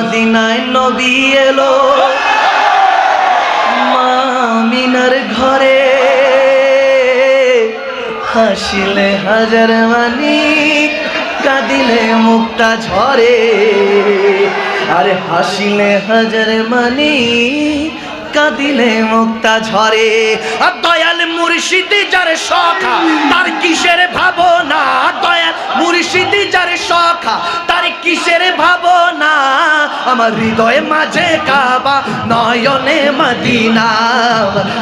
মদিনায় নবী এলো। মামিনার ঘরে হাসিলে হাজার মানি, কাঁদিলে মুক্তা ঝরে। আরে হাসিলে হাজার মানি, কাঁদিলে মুক্তা ঝরে। আর দয়াল মুর্শিদি যার সখা তার কিসের ভাবনা? দয়াল মুর্শিদি যার সখা তার কিসের ভাবনা? আমার হৃদয়ে মাঝে কাবা, নয়নে মদিনা।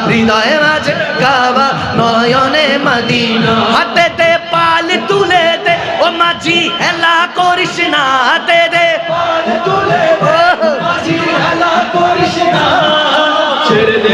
হৃদয়ে মাঝে কাবা, নয়নে মদিনা। হাতে দে পাল তুলে দে, ও মাঝি হেলা করিস না, হাতে দে পাল তুলে দে মাঝি হেলা করিস না। ছেড়ে দে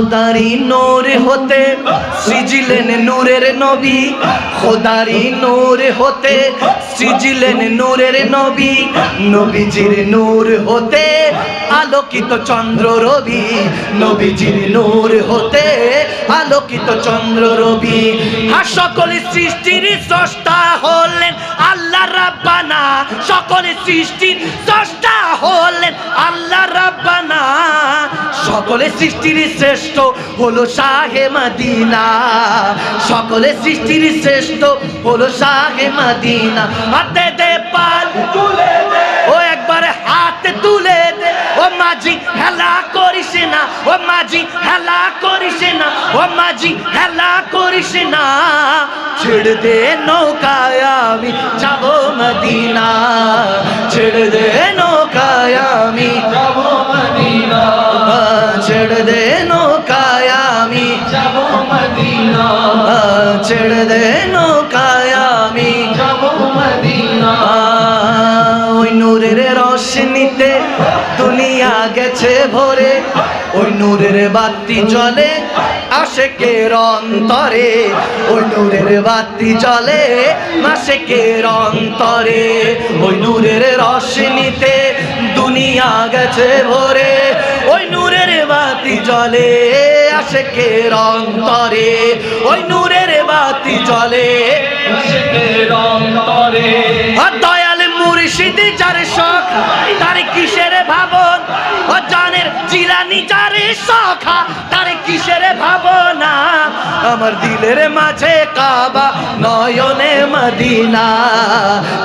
খোদারি নূর হতে, সিজিলেন নূরের নবী। খোদারি নূর হতে, সিজিলেন নূরের নবী। নবীজির নূর হতে, আলোকিত চন্দ্র রবি। নবীজির নূর হতে, আলোকিত চন্দ্র রবি। আর সকল সৃষ্টির স্রষ্টা হলেন আল্লাহ রাব্বানা। সকল সৃষ্টির স্রষ্টা হলেন আল্লাহ সকলে সৃষ্টির শ্রেষ্ঠ হলো শাহে মাদিনা। সকলে সৃষ্টির শ্রেষ্ঠ হলো শাহে মাদিনা। হাতে দে পাল, তুলে দে। ও একবার হাত তুলে দে। ও মাঝি, হেলা করিস না। ও মাঝি, হেলা করিস না। ও মাঝি, হেলা করিস না। ছেড়ে দে নৌকায় আমি যাব মদিনা। ছেড়ে দে নৌকায় আমি যাব ছেড়ে দে নৌকায় আমি। ওই নূরের রশ্মিতে দুনিয়া গেছে ভরে। ওই নূরের বাতি জ্বলে আশেকের অন্তরে। ওই নূরের বাতি জ্বলে মাসেকের অন্তরে। ওই নূরের রশ্মিতে দুনিয়া গেছে ভরে। ওই নূরের বাতি জ্বলে আশেকের অন্তরে ওই নূরের বাতি জ্বলে আশেকের অন্তরে। দয়াল মুর্শিদি যার শখ তার কিসের ভাবন? ও জানের জিলানি যার সখা তার কিসের ভাবনা? আমার দিলের মাঝে কাবা নয়নে মদিনা।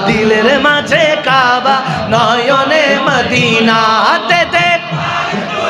দিলের মাঝে কাবা নয়নে মদিনা। হাতে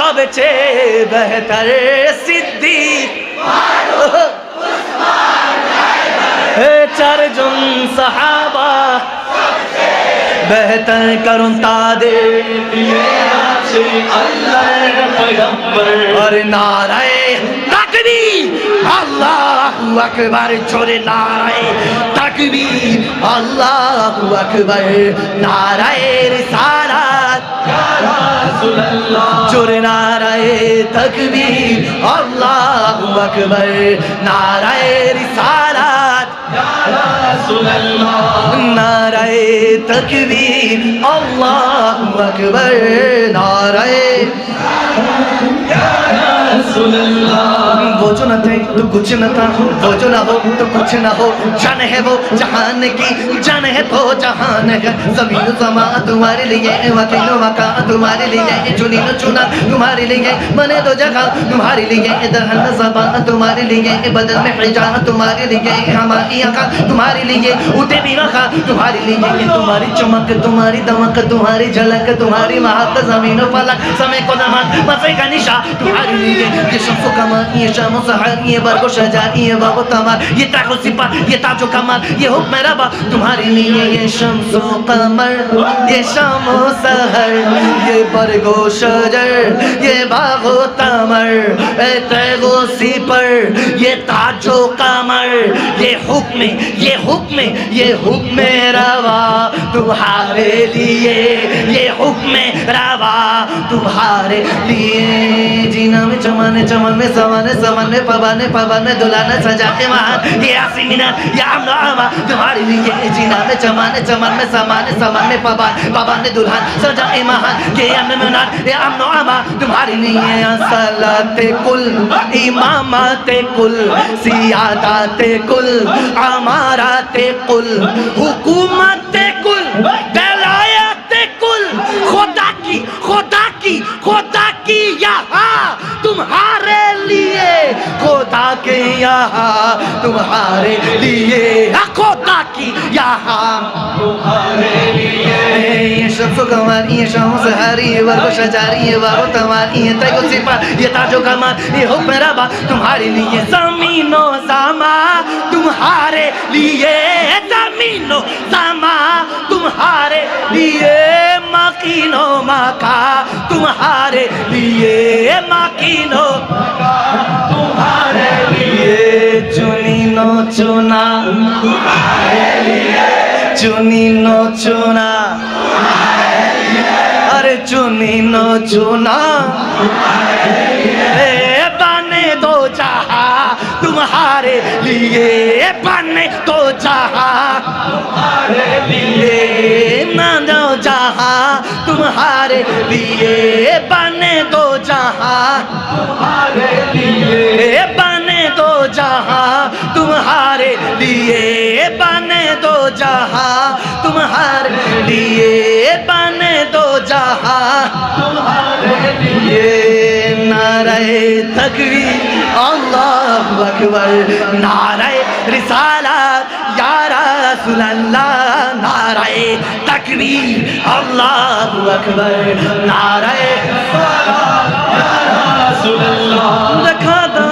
سب چے بہتر صدیق۔ چر جن صحابہ بہتر کرن تا دے اللہ پیغمبر۔ اور نعرہ আল্লাহু আকবার, জোরে নারায়ে তাকবীর। আল্লাহু আকবার, নারায়ে রিসালাত। জোরে নারায়ে তাকবীর। আল্লাহু আকবার, নারায়ে রিসালাত। নারায়ে তকবীর। আল্লাহু আকবার, নারায়ে। وہ نہ تھے تو کچھ نہ تھا وہ جو نہ ہو تو کچھ نہ ہو جان ہے وہ جہان کی جان ہے تو جہان ہے زمین زما تمہارے لیے وکیل وقا تمہارے لیے چنی نو چنا تمہارے لیے بنے دو جگہ تمہارے لیے دہن زبا تمہارے لیے بدل میں حجا تمہارے لیے ہماری آقا تمہارے لیے اٹھے بھی رکھا تمہارے لیے تمہاری چمک تمہاری دمک تمہاری جھلک تمہاری زمین و فلک کو کا تمہارے لیے شام و سہاری ہے برگوش جاری ہے باب و تمار یہ تاج سپا یہ تاجو و کمال، یہ میرا با تمہارے لیے یہ شمس و قمر، یہ شام و سہر یہ برگو جر یہ باغو و تمر، اے تیغ سپر یہ تاجو و کمر یہ میں یہ حب میں یہ حب حکم روا، تمہارے لیے یہ حب حکم روا، تمہارے لیے۔ جینا میں چمانے چمانے سوانے زمن میں پروانے دولانے سجاتے وہاں یہ آسینہ یا نامہ تمہاری لیے جینا میں چمانے چمان میں سمانے سمن میں پروان پروانے دلہن سجا امہان یہ امن منان یہ امن نامہ تمہاری لیے صلات کل، امامات کل، سیادات کل عمارات کل، حکومت کل، دلائی कुल खुदा की खुदा की खुदा की यहाँ तुम्हारे लिए खुदा के यहाँ तुम्हारे लिए हाँ, खुदा की यहाँ तुम्हारे लिए شمس و قمر یہ شام و سحری یہ ورد و شجاری یہ باب و تمار یہ تیگ و صفات یہ تاج و کمار یہ حکم ربا تمہارے لیے زمین و سما تمہارے لیے زمین و سما تمہارے لیے مکین و مکا تمہارے لیے مکین و مکا تمہارے لیے چنین و چنا تمہارے لیے চুনি নচুনা ارے আরে চুনিন চুনা। বানে দো چاہا تمہارے لیے بنے تو چاہا تمہارے لیے نہ دو چاہا تمہارے لیے بنے تو چاہا تمہارے لیے जहा तुम्हारे लिए बने दो जहा तुम्हारे लिए नाराए तकबीर अल्लाह अकबर नाराए रिसालत या रसूल अल्लाह नाराए तकबीर अल्लाह अकबर नाराए दिखा दो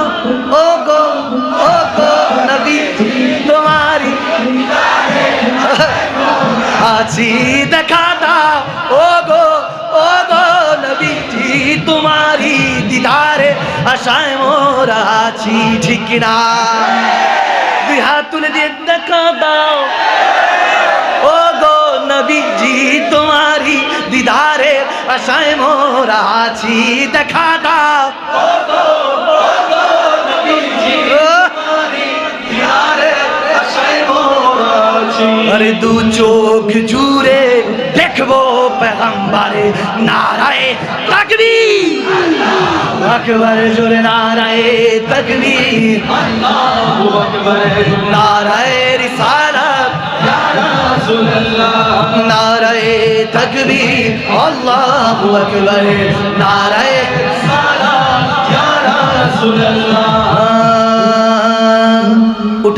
আছি, দেখা দাও। ও গো নবীজি তোমারি দিদারে, আশায় মোরা আছি, ঠিক দুই হাত তুলে দিয়ে দেখা দাও। ও নবীজি তোমারি দিদারে, আশায় মোরা আছি, দেখা দাও। আরে দু চোখ জুড়ে দেখব পেগম্বারে নারায়ে তাকবীর। আকবর জোরে নারায়ে তাকবীর। আল্লাহু আকবার নারায়ে রিসালাত। নারায়ে তাকবীর। আল্লাহু আকবার নারায়ে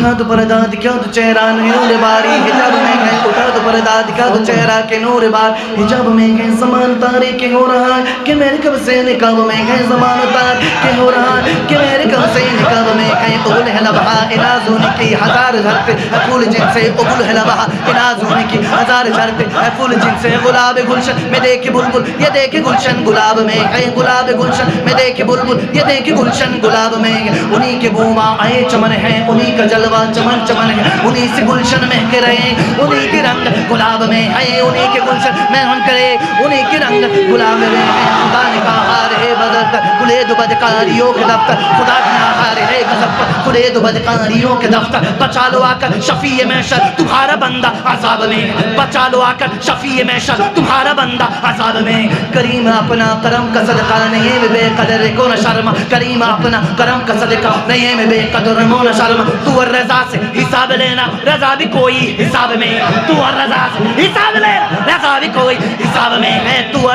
اٹھا تو برداد کیا تو چہران انہوں نے باری ہجاب میں گئے اٹھا تو پرداد کا تو چہرہ کے نور بار۔ حجاب میں گئے زمان تاریخ ہو رہا ہے کہ میرے کب سے نکاب میں گئے زمان تاریخ ہو رہا ہے کہ میرے کب سے نکاب میں گئے قبول ہے لبہا اناز ہونے کی ہزار شرط ہے پھول جن سے قبول ہے لبہا اناز ہونے کی ہزار شرط ہے پھول جن سے غلاب گلشن، میں دیکھے بلبل، یہ دیکھے گلشن گلاب میں گئے گلاب گلشن، میں دیکھے بلبل، یہ دیکھے گلشن گلاب میں گئے انہی کے بوما آئے چمن ہیں، انہی کا جلوہ چمن چمن ہے۔ انہی سے گلشن مہک رہے ہیں، انہی کے رنگ گلاب میں ہے انہی کے گلشن۔ میں ہم کرے انہی کے رنگ گلاب میں ہے۔ خدا نے کہا ہے بدر تک کلے دو بدکاریوں کے دفتر۔ خدا نے کہا ہے غضب پر کلے دو بدکاریوں کے دفتر۔ بچا لو آ کر شفیع محشر، تمہارا بندہ عذاب میں۔ بچا لو آ کر شفیع محشر، تمہارا بندہ عذاب میں۔ کریم اپنا کرم کا صدقہ نہیں ہے بے قدر کو نہ شرم۔ کریم اپنا کرم کا صدقہ نہیں ہے بے قدر کو نہ شرم۔ تو رضا سے حساب لینا، رضا بھی کوئی حساب میں۔ تو رضا حساب بھی کوئی حساب میں ہے تو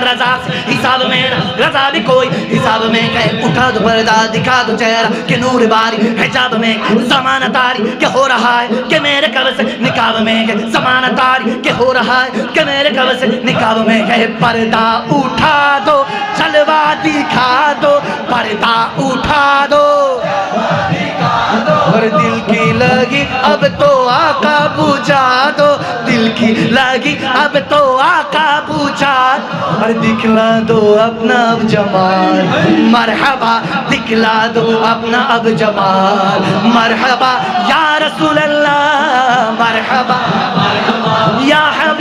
حساب بھی کوئی حساب میں ہے اٹھا دو پردہ دکھا دو چہرہ کہ نور باری حجاب میں زمانہ تاری کہ ہو رہا ہے کہ میرے سے نکاب میں ہے زمانہ تاری کہ ہو رہا ہے کہ میرے سے نکاب میں ہے پردہ اٹھا دو دکھا دو پردہ اٹھا دو اور دل کی لگی اب تو آقا بجا دو लगी अब तो आका बुझा और दिखला दो अपना अब जमाल मरहबा दिखला दो अपना अब जमाल मरहबा या रसूल अल्लाह मरहबा या हबीब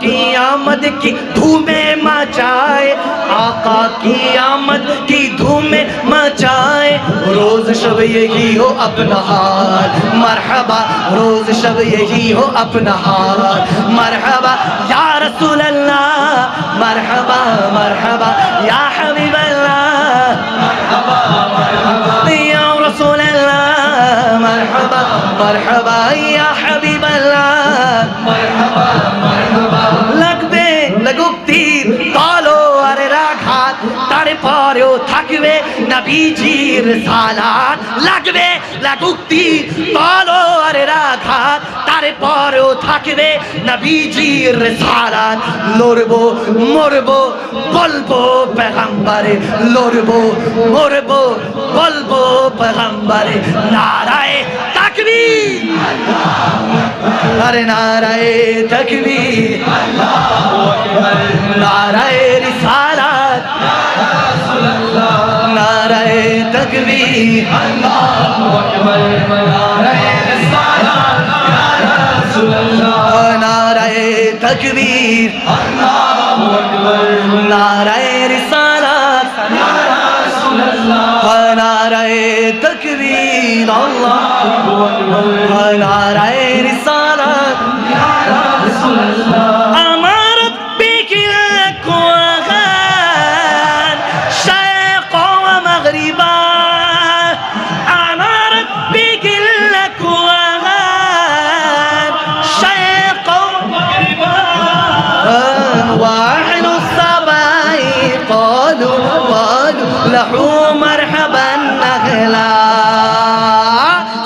کی آمد کی دھومیں مچائے، آقا کی آمد کی دھومیں مچائے۔ روز شب یہی ہو اپنا حال، مرحبا، روز شب یہی ہو اپنا حال۔ مرحبا، یا رسول اللہ، مرحبا مرحبا، یا حبیب اللہ۔ مرحبا مرحبا یا رسول اللہ، مرحبا مرحبا ti. থাকবে নবীজির সালা লাগবে লাগুক তীর তলোয়ারের রাধা তারপরেও থাকবে নবীজির সালা লড়বো, মরবো, বলব পেগাম্বারে, লড়বো, মরবো, বলব পেগাম্বারে। নারায় তাকবীর। আরে নারায় তাকবীর। নারায় রিসালাত। نعرہ تکبیر اللہ اکبر نعرہ رسالت يا رسول الله نعرہ تکبیر اللہ اکبر نعرہ رسالت یا رسول اللہ نعرہ تکبیر اللہ اکبر نعرہ رسالت یا رسول الله له مرحبا أهلا.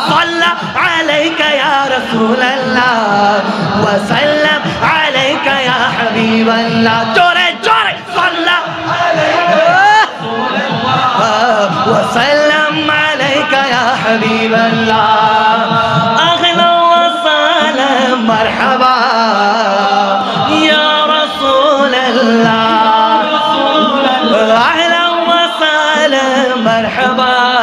صلى عليك يا رسول الله وسلم عليك يا حبيب الله. جوري جوري. عليك وسلم عليك يا حبيب الله. أهلا وسهلا مرحبا. يا رسول الله.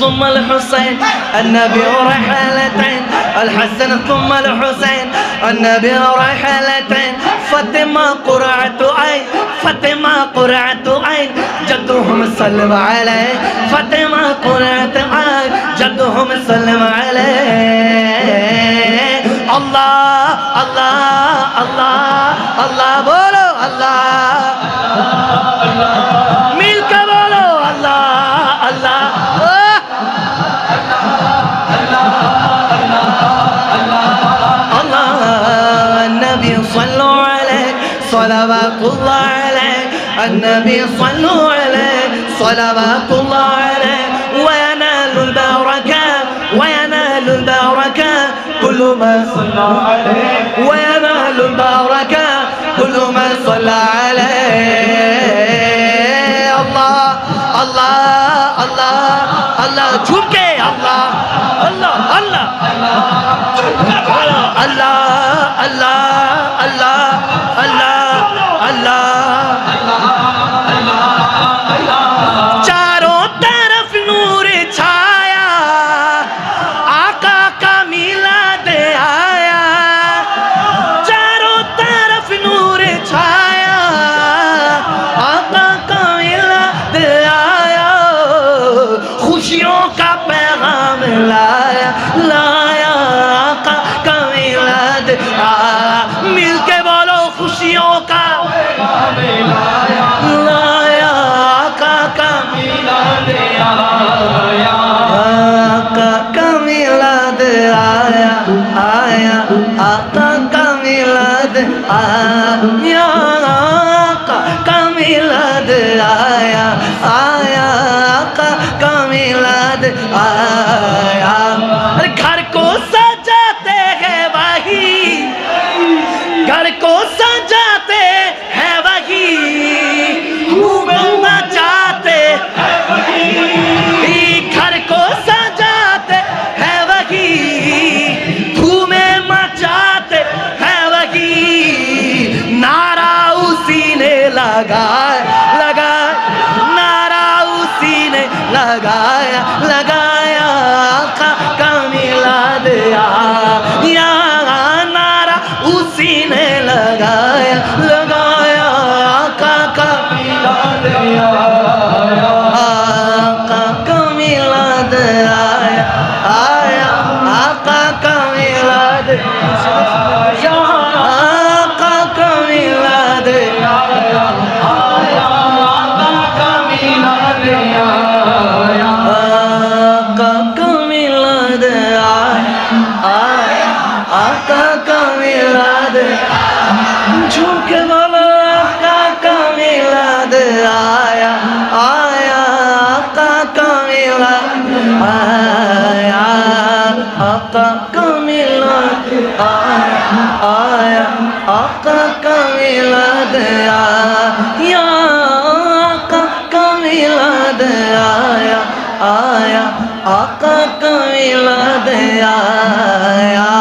ثم الحسين النبي رحلتين الحسن ثم الحسين النبي رحلتين فاطمة قرعة عين فاطمة قرعة عين جدهم سلم عليه فاطمة قرعة عين جدهم سلم عليه الله الله الله الله بولو الله মিল صلوات الله عليه النبي صلوا عليه صلوات الله عليه وينال البركة وينال البركة كل ما صلى عليه وينال البركة كل ما صلى عليه. الله الله الله الله. الله الله الله. الله الله. الله آقا کا میلاد آ लगाया लगाया দে আয় আয় আকা কা মিলা দে ঝুঁকে বলো আকা কা মিলা দে আয়া আয়া আকা কা মিলা আয়া আকা কা মিলা আয়া আয়া আকা কা মিলা দে আয়া আকা কা মিলা দে আয়া আয়া আকা লীলা দেয়া